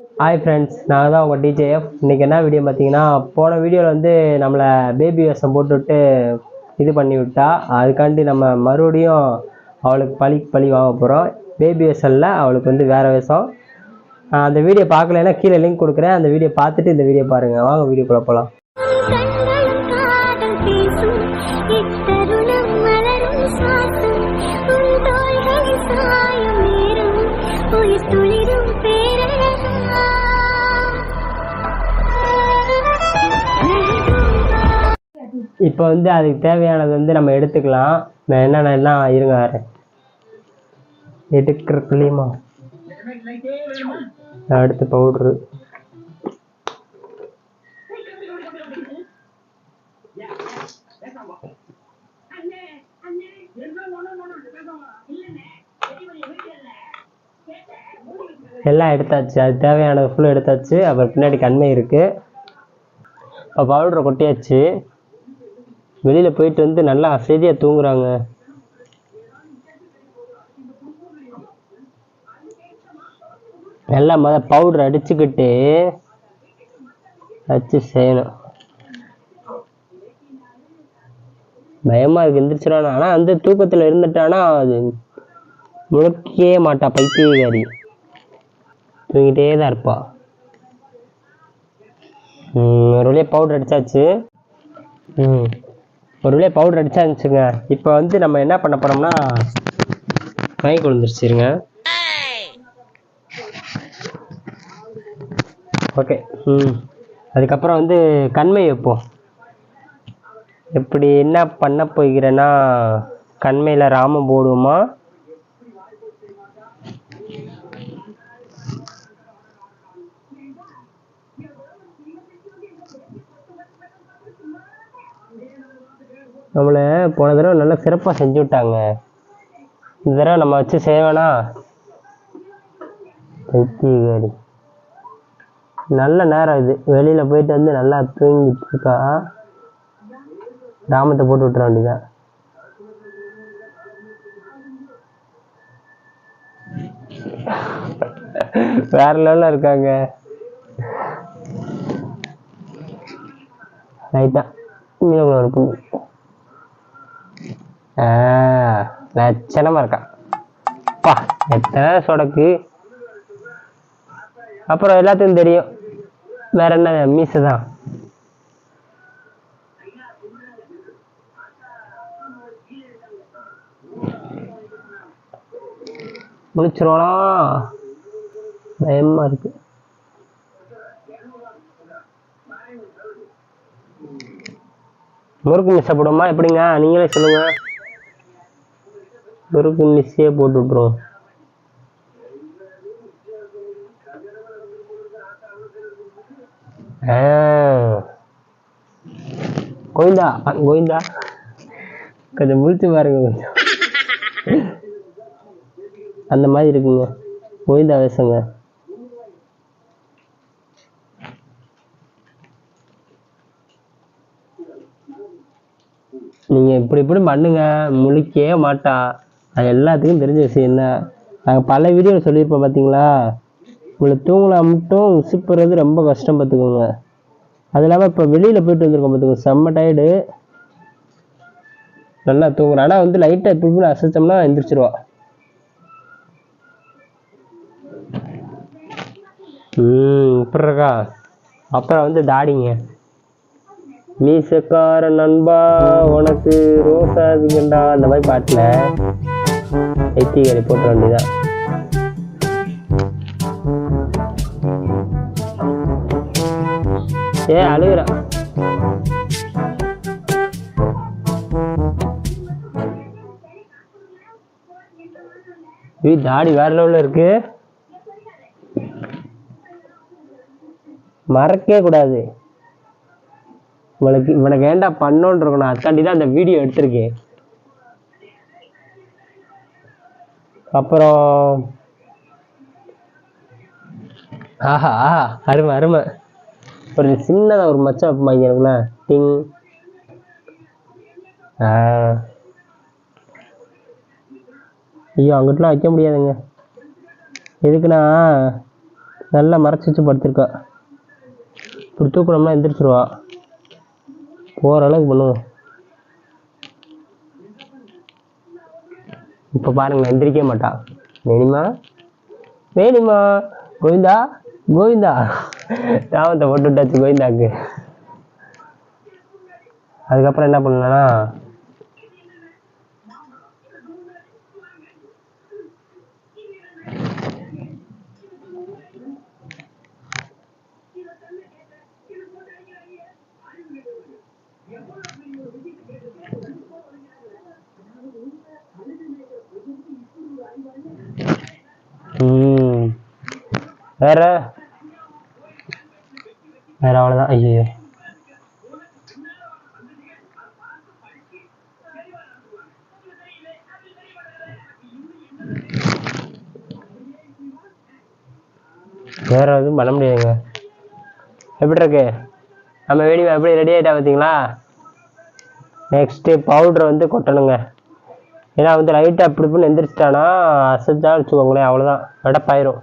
Hi friends நான் தான் உங்கள் டிஜேஎஃப் இன்றைக்கி என்ன வீடியோ பார்த்தீங்கன்னா போன வீடியோவில் வந்து நம்மளை பேபி வேஷம் போட்டுவிட்டு இது பண்ணி விட்டா அதுக்காண்டி நம்ம மறுபடியும் அவளுக்கு பழி பழி வாங்க போகிறோம் பேபி வேஷம்ல அவளுக்கு வந்து வேறு வேஷம். அந்த வீடியோ பார்க்கலைன்னா கீழே லிங்க் கொடுக்குறேன். அந்த வீடியோ பார்த்துட்டு இந்த வீடியோ பாருங்கள் வாங்க வீடியோக்குள்ளே போகலாம் துளி இப்போ வந்து அதுக்கு தேவையானது வந்து நம்ம எடுத்துக்கலாம். நான் என்னென்ன எல்லாம் இருங்க வரேன் எடுக்கிறக்குள்ளேயுமா அடுத்து பவுட்ரு எல்லாம் எடுத்தாச்சு. அது தேவையானது ஃபுல்லும் எடுத்தாச்சு. அப்புறம் பின்னாடி கண்மை இருக்குது இப்போ பவுடரை கொட்டியாச்சு. வெளியில் போயிட்டு வந்து நல்லா அசதியாக தூங்குறாங்க. நல்லா முத பவுடர் அடிச்சுக்கிட்டு வச்சு செய்யணும். பயமாக இருக்கு எந்திரிச்சிடானா ஆனால் அந்த தூக்கத்தில் இருந்துட்டானா அது முழுக்கவே மாட்டா பைத்தியகாரி. தூங்கிட்டே தான் இருப்பா. ஒரு வழியாக பவுடர் அடித்தாச்சு ம். ஒரு பவுடர் பவுடர் இருந்துச்சுங்க. இப்போ வந்து நம்ம என்ன பண்ண போகிறோம்னா வாங்கி கொழுந்துருச்சுருங்க ஓகே ம். அதுக்கப்புறம் வந்து கண்மை வைப்போம். எப்படி என்ன பண்ண போகிறேன்னா கண்மையில் ராமம் போடுவோமா? நம்மளை போன தடவை நல்லா சிறப்பாக செஞ்சு விட்டாங்க. இந்த தடவை நம்ம வச்சு செய்வேனா பைத்தியகாரி நல்ல நேரம் இது. வெளியில் போயிட்டு வந்து நல்லா தூங்கிட்டு இருக்கா. ராமத்தை போட்டு விட்டுற வேண்டியதான் வேற லெவலில் இருக்காங்க. ரைட்டா இன்னும் ஒரு பொண்ணு லட்சணமாக இருக்கான் பா எத்தனை சொடக்கு? அப்புறம் எல்லாத்துக்கும் தெரியும். வேற என்ன மீசை தான். முடிச்சிருவானா? பயமா இருக்கு. முறுக்கு மிஸ்ஸை போடுமா எப்படிங்க? நீங்களே சொல்லுங்க. முறுக்கு மிஸ்ஸே போட்டு விட்ருவோம் ஆ. கோவிந்தா கோவிந்தா. கொஞ்சம் முழிச்சு பாருங்க கொஞ்சம். அந்த மாதிரி இருக்குங்க. கோவிந்தா வேஷங்க. நீங்க இப்படி இப்படி பண்ணுங்க. முழிக்கவே மாட்டா. அது எல்லாத்துக்கும் தெரிஞ்ச விஷயம் என்ன? நாங்கள் பல வீடியோவில் சொல்லியிருப்போம் பார்த்தீங்களா உங்களை தூங்கினா மட்டும் உசுப்புறது ரொம்ப கஷ்டம் பார்த்துக்கோங்க அது இல்லாமல் இப்போ வெளியில் போயிட்டு வந்திருக்கோம் பார்த்துக்கோங்க செம்ம டயர்டு நல்லா தூங்குறோம். ஆனால் வந்து லைட்டாக இப்படி இப்படி அசைச்சோம்னா எந்திரிச்சிருவா ம் இப்படி இருக்கா அப்புறம் வந்து தாடிங்க. மீசக்கார நண்பா உனக்கு ரோசா இருக்குண்டா அந்த மாதிரி பாட்டில். எத்திகரை போட்ட வேண்டியதான் ஏ அழுகுறா. ஏய், தாடி வேற லெவலில் இருக்கு. மறக்கவே கூடாது. இவனுக்கு இவனுக்கு ஏன்டா பண்ணோன்னு இருக்கணும் அதுக்காண்டி தான் அந்த வீடியோ எடுத்திருக்கேன். அப்புறம் ஆஹா ஆஹா அருமை அருமை. ஒரு சின்னதாக ஒரு மச்சம் வைப்போமா எனக்குள்ள டிங். ஆ. ஐயோ அங்கிட்டலாம் வைக்க முடியாதுங்க. எதுக்குன்னா நல்லா மறைச்சி வச்சு படுத்திருக்கா. இப்படி தூக்கணும்னா எந்திரிச்சிருவா. போகிற அளவுக்கு பண்ணுவோம். இப்போ பாருங்க எந்திரிக்க மாட்டான் வேணுமா? வேணுமா? கோவிந்தா? கோவிந்தா? தாமத்தை போட்டு விட்டாச்சு கோவிந்தாக்கு. அதுக்கப்புறம் என்ன பண்ணலன்னா வேற? வேற அவ்வளோதான் ஐயோ வேற எதுவும் பண்ண முடியாதுங்க. எப்படி இருக்கு? நம்ம வீடியோ எப்படி ரெடி ஆகிட்டா பார்த்தீங்களா நெக்ஸ்ட்டு பவுட்ரு வந்து கொட்டணுங்க. ஏன்னா வந்து லைட்டு அப்படி இப்படின்னு எந்திரிச்சிட்டானா அசைச்சா வச்சுக்கோங்களேன் அவ்வளோதான் நடப்பாயிரும்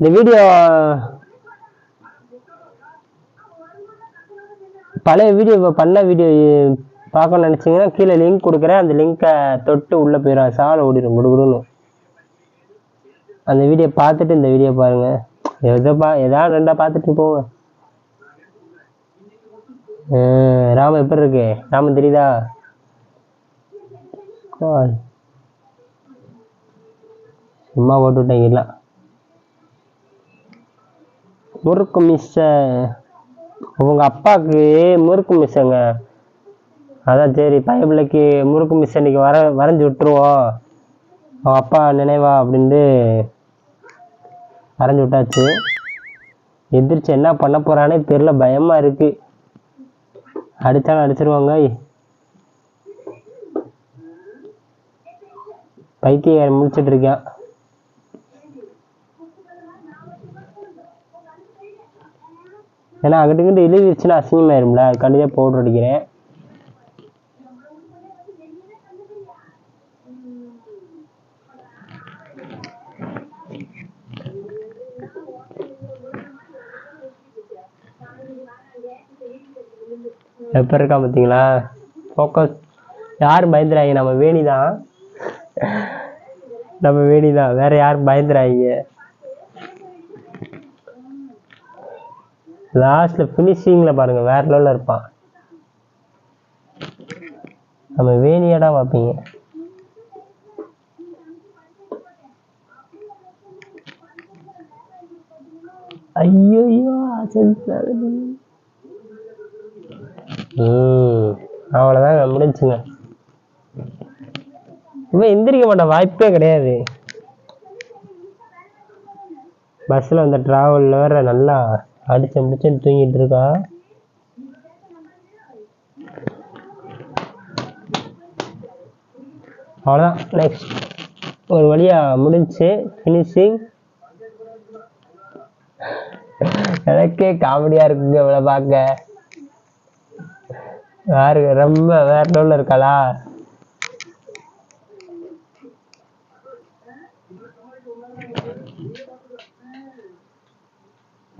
இந்த வீடியோ பழைய வீடியோ இப்போ பண்ண வீடியோ பார்க்கணும்னு நினச்சிங்கன்னா கீழே லிங்க் கொடுக்குறேன். அந்த லிங்க்கை தொட்டு உள்ளே போயிடும் சாலை ஓடிடும் குடுகுடுன்னு அந்த வீடியோ பார்த்துட்டு இந்த வீடியோ பாருங்கள் எதோ பா ஏதாவது ரெண்டாக பார்த்துட்டு போங்க. ராம எப்படி இருக்கு? ராமன் தெரியுதா? சும்மா போட்டு முறுக்கு மிஸ்ஸ உங்க அப்பாவுக்கு முறுக்கு மிஸ்ஸங்க அதான் சரி பையன் பிள்ளைக்கு முறுக்கு மிஸ் இன்னைக்கு வர வரைஞ்சி விட்டுருவோம். அவன் அப்பா நினைவா அப்படின்ட்டு வரைஞ்சி விட்டாச்சு. எந்திரிச்சு என்ன பண்ண போறானே தெரியல பயமா இருக்கு. அடித்தாலும் அடிச்சிருவாங்க. பைத்திய முடிச்சிட்டு இருக்கேன் ஏன்னா அங்கிட்டு இங்கிட்டு இழுவிச்சுன்னா அசிங்கமாயிரும்ல அதுக்காண்டி தான் பவுடர் அடிக்கிறேன். எப்போ இருக்கா பார்த்தீங்களா ஃபோக்கஸ் யார் பயந்துறாங்க நம்ம வேணி தான் நம்ம வேணி தான் வேற யாரும் பயந்துறாங்க லாஸ்ட்ல ஃபினிஷிங்ல பாருங்க வேற லெவல்ல இருப்பான். நம்ம வேணியாடா பார்ப்பீங்க. ஐயோ ம் அவ்வளோதான் முடிஞ்சுங்க. இவன் எந்திரிக்க மாட்டான் வாய்ப்பே கிடையாது. பஸ்ஸில் வந்த ட்ராவலில் வேற நல்லா அடிச்சு முடிச்சுன்னு தூங்கிட்டு இருக்கா. அவ்வளோதான் நெக்ஸ்ட் ஒரு வழியா முடிஞ்சு ஃபினிஷிங் எனக்கே காமெடியாக இருக்குங்க இவ்வளோ பார்க்க. வேறு ரொம்ப வேற லெவலில் இருக்காளா?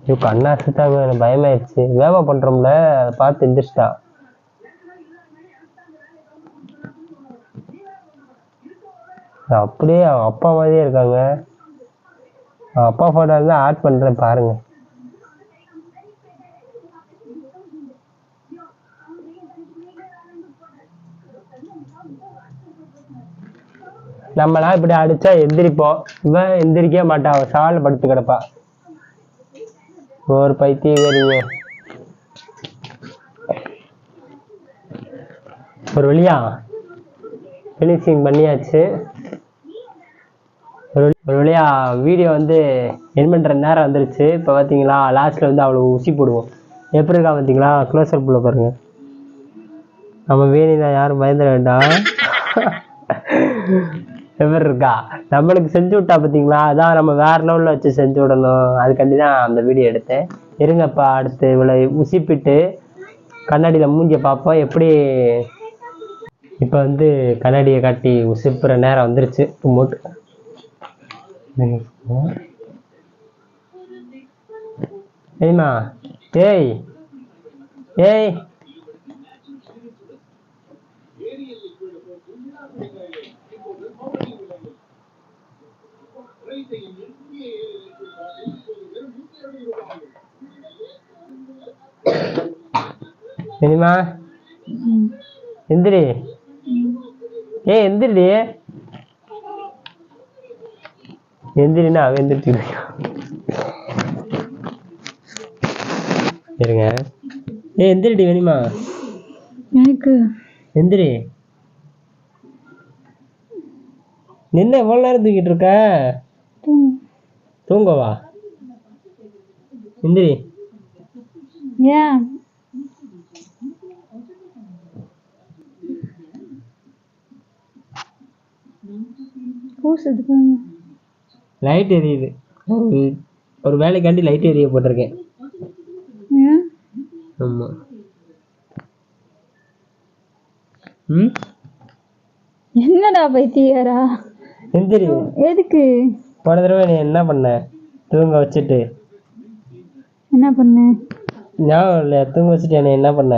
ஐயோ கண்ணா சுத்தாங்க எனக்கு பயமாயிடுச்சு வேகம் பண்றோம்ல அதை பார்த்து எந்திரிச்சிட்டா அப்படியே அவன் அப்பா மாதிரியே இருக்காங்க. அவன் அப்பா ஃபோட்டோ தான் ஆட் பண்ணுறேன் பாருங்க. நம்மலாம் இப்படி அடிச்சா எந்திரிப்போம். இவன் எந்திரிக்கவே மாட்டான் அவன் சால படுத்து கிடப்பா ஒரு பைத்தியக்காரிங்க ஒரு வழியா? ஃபினிஷிங் பண்ணியாச்சு. ஒரு ஒரு வழியா வீடியோ வந்து என் பண்ணுற நேரம் வந்துருச்சு. இப்போ பார்த்தீங்களா லாஸ்ட்டில் வந்து அவ்வளோ ஊசி போடுவோம். எப்படி இருக்கா பார்த்தீங்களா க்ளோஸ் புள்ள பாருங்கள் நம்ம வேணிதான் யாரும் பயந்துட வேண்டாம். எப்படி இருக்கா நம்மளுக்கு செஞ்சு விட்டா பார்த்தீங்களா அதான் நம்ம வேற லெவலில் வச்சு செஞ்சு விடணும். அதுக்காண்டி தான் அந்த வீடியோ எடுத்தேன். இருங்கப்பா அடுத்து இவ்வளோ உசிப்பிட்டு கண்ணாடியில் மூஞ்சியை பார்ப்போம். எப்படி இப்போ வந்து கண்ணாடியை காட்டி உசிப்புற நேரம் வந்துருச்சு. மூட்டு ஏய்மா ஏய் ஏய் இனிமா எந்திரி. ஏய் எந்திரிடி. எந்திரினா அவன் எந்திரிச்சு இருங்க. ஏய் எந்திரிடி வேணுமா? எனக்கு. எந்திரி. நின்ன எவ்வளோ நேரம் தூக்கிட்டு இருக்க? தூங்கவா? எந்திரி ஏன் லைட் எரியுது. ஒரு ஒரு வேலைக்காண்டி லைட் எரிய போட்டிருக்கேன். ஏன் ஆமாம் ம்? என்னடா பைத்தியாரா எதுக்கு? போன தடவை நீ என்ன பண்ண? தூங்க வச்சுட்டு. என்ன பண்ண? ஞாபகம் இல்லையா? தூங்க வச்சுட்டு என்னை என்ன பண்ண?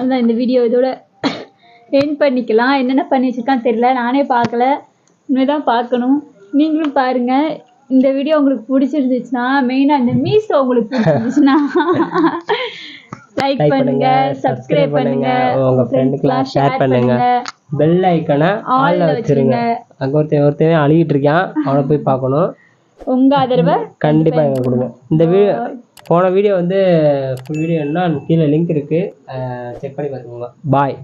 அதான் இந்த வீடியோ இதோட என் பண்ணிக்கலாம். என்னென்ன பண்ணி வச்சிருக்கான்னு தெரியல. நானே பார்க்கல. இனிமேல் தான் பார்க்கணும். நீங்களும் பாருங்க. இந்த வீடியோ உங்களுக்கு பிடிச்சிருந்துச்சுன்னா மெயினாக இந்த மீசோ உங்களுக்கு பிடிச்சிருந்துச்சுன்னா லைக் பண்ணுங்க சப்ஸ்கிரைப் பண்ணுங்க உங்க friend-க்குலாம் share பண்ணுங்க. பெல் ஐக்கனை All ஆல்ல ல வச்சிருங்க. அங்கே ஒருத்தன் ஒருத்தன் அழுகிட்டு இருக்கான் அவனை போய் பார்க்கணும். உங்க ஆதரவை கண்டிப்பாக எங்களுக்கு கொடுங்க. இந்த வீடியோ போன வீடியோ வந்து ஃபுல் வீடியோ என்ன கீழே லிங்க் இருக்குது செக் பண்ணி பார்த்துக்கோங்க. பாய்